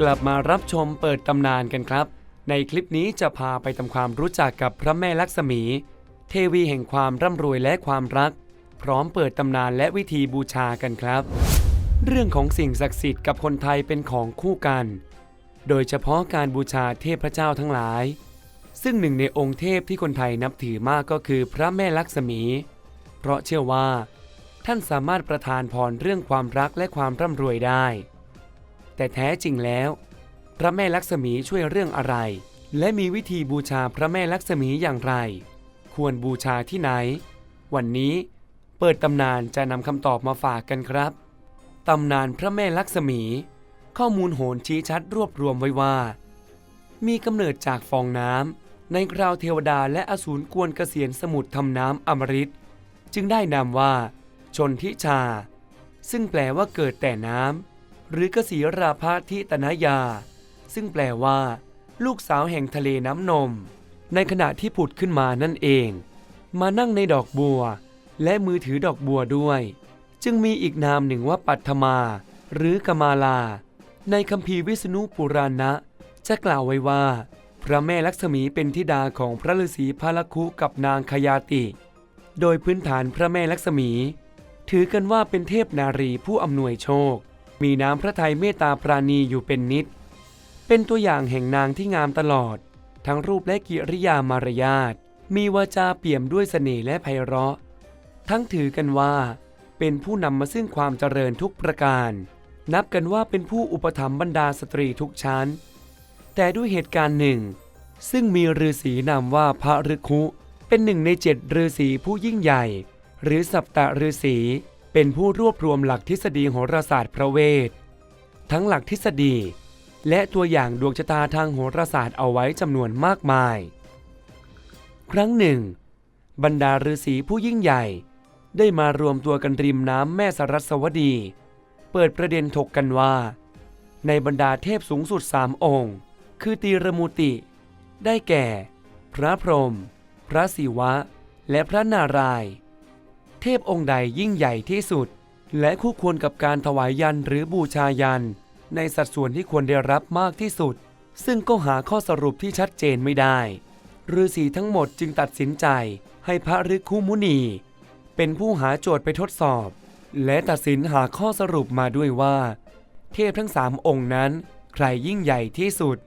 กลับมารับชมเปิดตำนานกันครับ ในคลิปนี้จะพาไปทำความรู้จักกับพระแม่ลักษมี เทวีแห่งความร่ำรวยและความรัก พร้อมเปิดตำนานและวิธีบูชากันครับ เรื่องของสิ่งศักดิ์สิทธิ์กับคนไทยเป็นของคู่กัน โดยเฉพาะการบูชาเทพเจ้าทั้งหลาย ซึ่งหนึ่งในองค์เทพที่คนไทยนับถือมากก็คือพระแม่ลักษมี เพราะเชื่อว่า ท่านสามารถประทานพรเรื่องความรักและความร่ำรวยได้ แต่แท้จริงแล้ว พระแม่ลักษมีช่วยเรื่องอะไร และมีวิธีบูชาพระแม่ลักษมีอย่างไร ควรบูชาที่ไหน วันนี้เปิดตำนานจะนำคำตอบมาฝากกันครับตำนานพระแม่ลักษมี ข้อมูลโหนชี้ชัดรวบรวมไว้ว่า มีกำเนิดจากฟองน้ำในคราวเทวดาและอสูรกวนเกษียณสมุทรทำน้ำอมฤตจึงได้นามว่า ชนทิชา ซึ่งแปลว่าเกิดแต่น้ำ หรือกษีราภาทิตนายา ซึ่งแปลว่า ลูกสาวแห่งทะเลน้ำนม ในขณะที่ผุดขึ้นมานั่นเอง มานั่งในดอกบัว และมือถือดอกบัวด้วย จึงมีอีกนามหนึ่งว่าปัทมา หรือกมาลา ในคัมภีร์วิษณุปุราณะจะกล่าวไว้ว่า พระแม่ลักษมีเป็นธิดาของพระฤาษีพาลคุกับนางขยาติ โดยพื้นฐานพระแม่ลักษมี ถือกันว่าเป็นเทพนารีผู้อำนวยโชค มีน้ำพระทัยเมตตาปราณีอยู่เป็นนิด เป็นตัวอย่างแห่งนางที่งามตลอด ทั้งรูปและกิริยามารยาท มีวาจาเปี่ยมด้วยเสน่ห์และไพเราะ ทั้งถือกันว่า เป็นผู้นำมาซึ่งความเจริญทุกประการ นับกันว่าเป็นผู้อุปถัมภ์บรรดาสตรีทุกชั้น แต่ด้วยเหตุการณ์หนึ่ง ซึ่งมีฤาษีนามว่าพระฤคุเป็นหนึ่งในเจ็ดฤาษีผู้ยิ่งใหญ่ หรือสัปตะฤาษี เป็นผู้รวบรวมหลักทฤษฎีโหราศาสตร์พระเวท ทั้งหลักทฤษฎี และตัวอย่างดวงชะตาทางโหราศาสตร์เอาไว้จำนวนมากมาย ครั้งหนึ่ง บรรดาฤาษีผู้ยิ่งใหญ่ ได้มารวมตัวกันริมน้ำแม่สรัสวดี เปิดประเด็นถกกันว่า ในบรรดาเทพสูงสุดสามองค์ คือตีรมูติ ได้แก่ พระพรหมพระศิวะ และพระนารายณ์ เทพองค์ใดยิ่งใหญ่ที่สุด และคู่ควรกับการถวายยันหรือบูชายัน ในสัดส่วนที่ควรได้รับมากที่สุด ซึ่งก็หาข้อสรุปที่ชัดเจนไม่ได้ฤาษีทั้งหมดจึงตัดสินใจให้พระฤกขุมุนี เป็นผู้หาโจทย์ไปทดสอบ และตัดสินหาข้อสรุปมาด้วยว่า เทพทั้งสามองค์นั้น ใครยิ่งใหญ่ที่สุด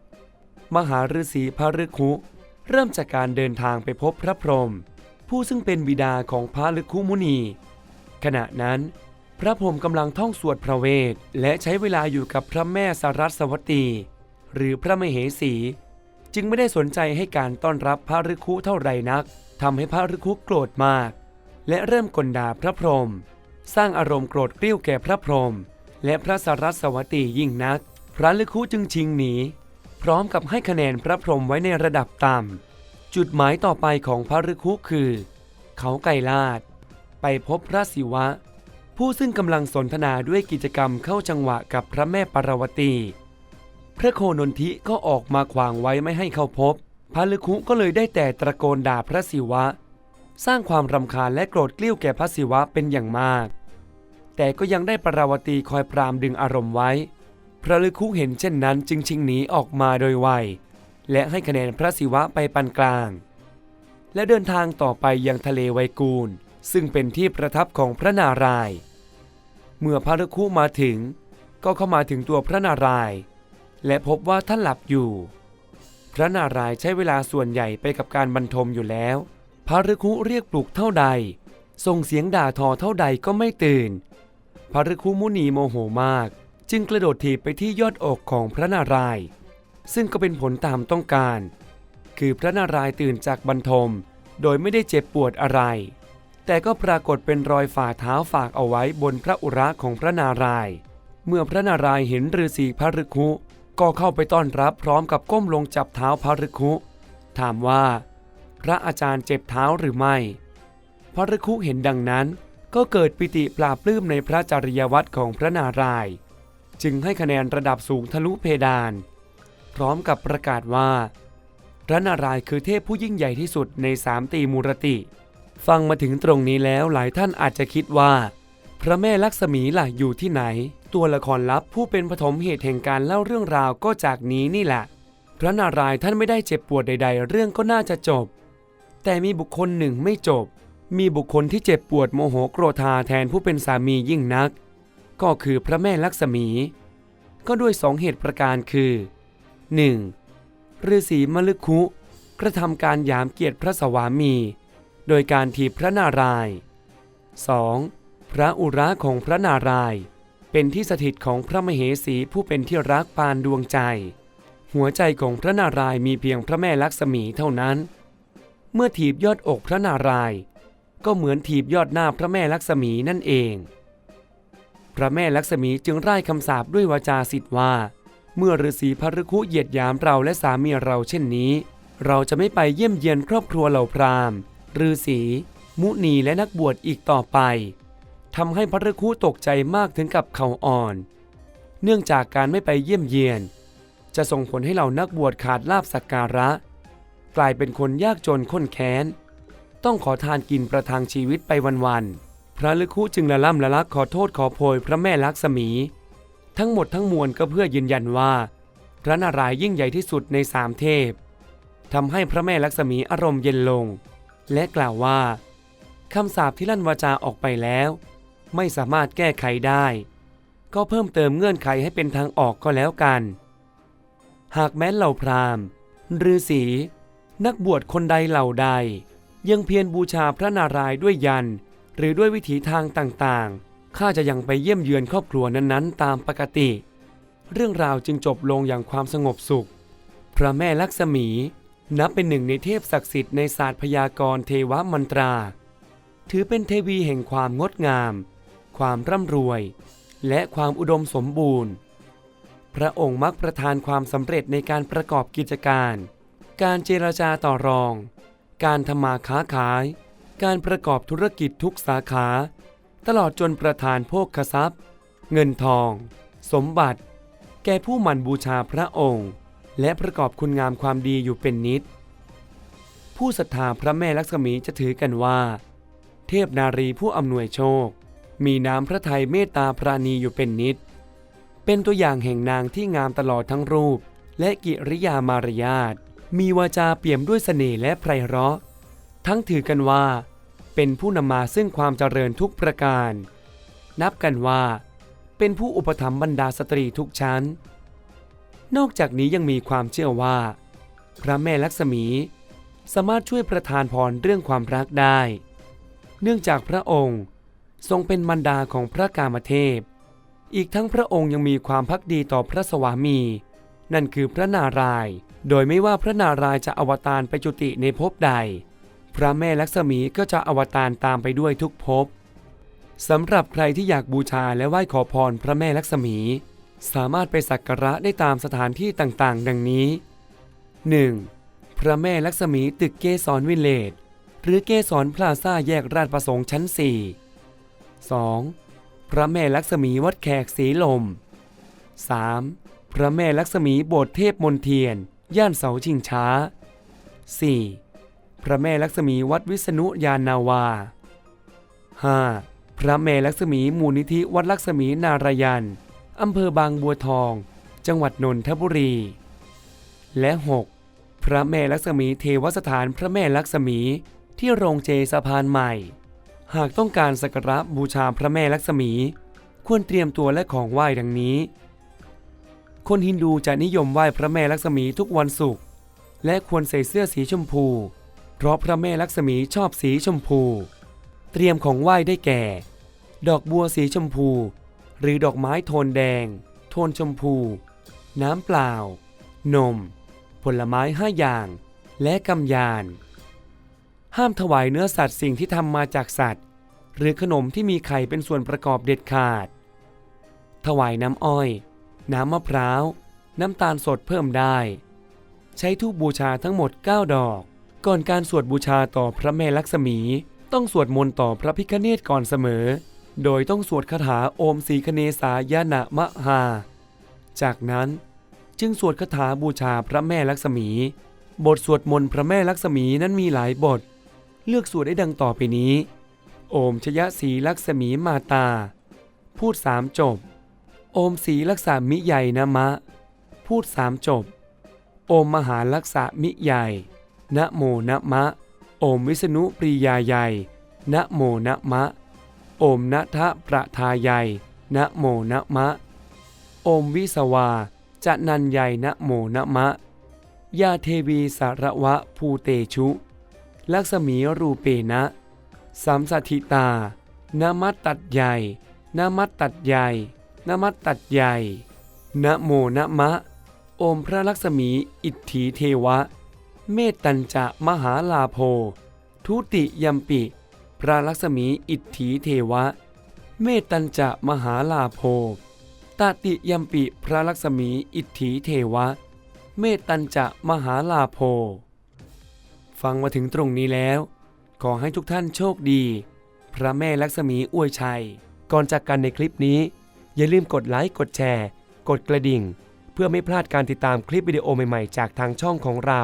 มหาฤาษีพระฤกขุเริ่มจากการเดินทางไปพบพระพรหม ผู้ซึ่งเป็นบิดาของพระฤกขุมุนี ขณะนั้น พระพรหมกำลังท่องสวดพระเวท และใช้เวลาอยู่กับพระแม่สรัสวัตี หรือพระมเหสี จึงไม่ได้สนใจให้การต้อนรับพระฤกขุเท่าไรนักทำให้พระฤกขุโกรธมาก และเริ่มกลด่าพระพรหมสร้างอารมณ์โกรธเกรี้ยวแก่พระพรหมและพระสรัสวัตียิ่งนัก พระฤกขุจึงชิงหนี พร้อมกับให้คะแนนพระพรหมไว้ในระดับต่ำ จุดหมายต่อไปของพระฤกขุคือ เขาไก่ลาด ไปพบพระศิวะ ผู้ซึ่งกำลังสนทนาด้วยกิจกรรมเข้าจังหวะกับพระแม่ปารวตี พระโคนนทิก็ออกมาขวางไว้ไม่ให้เข้าพบ พระฤกขุก็เลยได้แต่ตะโกนด่าพระศิวะ สร้างความรำคาญและโกรธเกลี้ยวแก่พระศิวะเป็นอย่างมาก แต่ก็ยังได้ปาราวตีคอยปรามดึงอารมณ์ไว้ พระฤกขุเห็นเช่นนั้นจึงชิงหนีออกมาโดยไว และให้คะแนนพระศิวะไปปานกลาง และเดินทางต่อไปยังทะเลไวกูล ซึ่งเป็นที่ประทับของพระนารายณ์เมื่อพระฤกขุมาถึง ก็เข้ามาถึงตัวพระนารายณ์และพบว่าท่านหลับอยู่ พระนารายณ์ใช้เวลาส่วนใหญ่ไปกับการบรรทมอยู่แล้ว พระฤกขุเรียกปลุกเท่าใดส่งเสียงด่าทอเท่าใดก็ไม่ตื่น พระฤกขุมุนีโมโหมาก จึงกระโดดถีบไปที่ยอดอกของพระนารายณ์ ซึ่งก็เป็นผลตามต้องการ คือพระนารายณ์ตื่นจากบรรทม โดยไม่ได้เจ็บปวดอะไร แต่ก็ปรากฏเป็นรอยฝ่าเท้าฝากเอาไว้บนพระอุระของพระนารายณ์เมื่อพระนารายณ์เห็นฤาษีพระฤกขุก็เข้าไปต้อนรับพร้อมกับก้มลงจับเท้าพระฤกขุถามว่า พระอาจารย์เจ็บเท้าหรือไม่ พระฤกขุเห็นดังนั้นก็เกิดปิติปราบปลื้มในพระจริยวัตรของพระนารายณ์ จึงให้คะแนนระดับสูงทะลุเพดาน พร้อมกับประกาศว่าพระนารายณ์คือเทพผู้ยิ่งใหญ่ที่สุดในสามตีมูรติ ฟังมาถึงตรงนี้แล้วหลายท่านอาจจะคิดว่า พระแม่ลักษมีล่ะอยู่ที่ไหน ตัวละครลับผู้เป็นปฐมเหตุแห่งการเล่าเรื่องราวก็จากนี้นี่แหละ พระนารายณ์ท่านไม่ได้เจ็บปวดใด ๆ เรื่องก็น่าจะจบ แต่มีบุคคลหนึ่งไม่จบ มีบุคคลที่เจ็บปวดโมโหโกรธาแทนผู้เป็นสามียิ่งนัก ก็คือพระแม่ลักษมี ก็ด้วยสองเหตุประการคือ 1. ฤาษีมลึกคุกระทำการยามเกียรติพระสวามี โดยการถีบพระนารายณ์ 2. พระอุระของพระนารายณ์เป็นที่สถิตของพระมเหสีผู้เป็นที่รักปานดวงใจ หัวใจของพระนารายณ์มีเพียงพระแม่ลักษมีเท่านั้น เมื่อถีบยอดอกพระนารายณ์ก็เหมือนถีบยอดหน้าพระแม่ลักษมีนั่นเอง พระแม่ลักษมีจึงไร่คำสาปด้วยวาจาสิทธิ์ว่า เมื่อฤาษีพระฤคุเหยียดหยามเราและสามีเราเช่นนี้ เราจะไม่ไปเยี่ยมเยียนครอบครัวเหล่าพราหมณ์ฤาษีมุนีและนักบวชอีกต่อไปทำให้พระฤคุตกใจมากถึงกับเข่าอ่อน เนื่องจากการไม่ไปเยี่ยมเยียน จะส่งผลให้เหล่านักบวชขาดลาบสักการะ กลายเป็นคนยากจนข้นแค้น ต้องขอทานกินประทังชีวิตไปวันๆพระฤคุจึงละล่ำละลักขอโทษขอโพยพระแม่ลักษมี ทั้งหมดทั้งมวลก็เพื่อยืนยันว่า พระนารายณ์ยิ่งใหญ่ที่สุดในสามเทพทำให้พระแม่ลักษมีอารมณ์เย็นลง และกล่าวว่าคำสาปที่ลั่นวาจาออกไปแล้ว ไม่สามารถแก้ไขได้ ก็เพิ่มเติมเงื่อนไขให้เป็นทางออกก็แล้วกัน หากแม้เหล่าพราหมณ์ฤาษีนักบวชคนใดเหล่าใด ยังเพียรบูชาพระนารายณ์ด้วยยันหรือด้วยวิถีทางต่างๆ ข้าจะยังไปเยี่ยมเยือนครอบครัวนั้นๆ ตามปกติ เรื่องราวจึงจบลงอย่างความสงบสุข พระแม่ลักษมี นับเป็นหนึ่งในเทพศักดิ์สิทธิ์ในศาสตร์พยากรณ์เทวมันตรา ถือเป็นเทวีแห่งความงดงาม ความร่ำรวย และความอุดมสมบูรณ์ พระองค์มักประทานความสำเร็จในการประกอบกิจการ การเจรจาต่อรอง การทำมาค้าขาย การประกอบธุรกิจทุกสาขา ตลอดจนประทานโภคทรัพย์ เงินทอง สมบัติ แก่ผู้หมั่นบูชาพระองค์ และประกอบคุณงามความดีอยู่เป็นนิด ผู้ศรัทธาพระแม่ลักษมีจะถือกันว่า เทพนารีผู้อำนวยโชค มีน้ำพระทัยเมตตาปราณีอยู่เป็นนิด เป็นตัวอย่างแห่งนางที่งามตลอดทั้งรูป และกิริยามารยาทมีวาจาเปี่ยมด้วยเสน่ห์และไพเราะ ทั้งถือกันว่า เป็นผู้นำมาซึ่งความเจริญทุกประการ นับกันว่า เป็นผู้อุปถัมภ์บรรดาสตรีทุกชั้น นอกจากนี้ยังมีความเชื่อว่า พระแม่ลักษมี สามารถช่วยประทานพรเรื่องความรักได้ เนื่องจากพระองค์ทรงเป็นมารดาของพระกามเทพ อีกทั้งพระองค์ยังมีความพักดีต่อพระสวามี นั่นคือพระนารายณ์ โดยไม่ว่าพระนารายณ์จะอวตารไปจุติในภพใด พระแม่ลักษมีก็จะอวตารตามไปด้วยทุกภพสำหรับใครที่อยากบูชาและไหว้ขอพรพระแม่ลักษมี สามารถไปสักการะได้ตามสถานที่ต่างๆ ดังนี้ 1. พระแม่ลักษมีตึกเกสรวิลเลจหรือเกสรพลาซ่าแยกราชประสงค์ชั้น 4 2. พระแม่ลักษมีวัดแขกสีลม 3. พระแม่ลักษมีโบสถ์เทพมนเทียน ย่านเสาชิงช้า 4. พระแม่ลักษมีวัดวิษณุยานนาวา 5. พระแม่ลักษมีมูลนิธิวัดลักษมีนารยันอำเภอบางบัวทอง จังหวัดนนทบุรี และ 6. พระแม่ลักษมีเทวสถานพระแม่ลักษมีที่โรงเจสะพานใหม่ หากต้องการสักการะบูชาพระแม่ลักษมี ควรเตรียมตัวและของไหว้ดังนี้ คนฮินดูจะนิยมไหว้พระแม่ลักษมีทุกวันศุกร์และควรใส่เสื้อสีชมพู เพราะพระแม่ลักษมีชอบสีชมพู เตรียมของไหว้ได้แก่ ดอกบัวสีชมพู หรือดอกไม้โทนแดง โทนชมพู น้ำเปล่า นม ผลไม้ห้าอย่าง และกำยาน ห้ามถวายเนื้อสัตว์สิ่งที่ทำมาจากสัตว์ หรือขนมที่มีไข่เป็นส่วนประกอบเด็ดขาด ถวายน้ำอ้อย น้ำมะพร้าว น้ำตาลสดเพิ่มได้ ใช้ทูบบูชาทั้งหมด 9 ดอก ก่อนการสวดบูชาต่อพระแม่ลักษมี ต้องสวดมนต์ต่อพระพิฆเนศก่อนเสมอ โดยต้องสวดคาถาโอมสีคเนสายานะมะหา จากนั้นจึงสวดคาถาบูชาพระแม่ลักษมี บทสวดมนต์พระแม่ลักษมีนั้นมีหลายบท เลือกสวดได้ดังต่อไปนี้ โอมชยศรีลักษมีมาตา พูดสามจบ โอมศรีลักษามิใหญ่นะมะ พูดสามจบ โอมมหาลักษามิใหญ่ นะโมนะมะ โอมวิษณุปรียาใหญ่นะโมนะมะ โอมนะทะประทาใหญ่นะโมนะมะ โอมวิสวาจะนันใหญ่นะโมนะมะ ยาเทวีสารวะภูเตชุ ลักษมีรูเปนะสัมสถิตานามัตตัดใหญ่นามัตตัดใหญ่นามัตตัดใหญ่นะโมนะมะ โอมพระลักษมีอิทธิเทวะ เมตตัญจะมหาลาโภ ทุติยมปิ พระลักษมีอิทธิเทวะ เมตตัญจะมหาลาโภตติยมปิพระลักษมีอิทธิเทวะ เมตตัญจะมหาลาโภ ฟังมาถึงตรงนี้แล้ว ขอให้ทุกท่านโชคดี พระแม่ลักษมีอวยชัย ก่อนจากกันในคลิปนี้ อย่าลืมกดไลค์กดแชร์ กดกระดิ่ง เพื่อไม่พลาดการติดตามคลิปวิดีโอใหม่ๆ จากทางช่องของเรา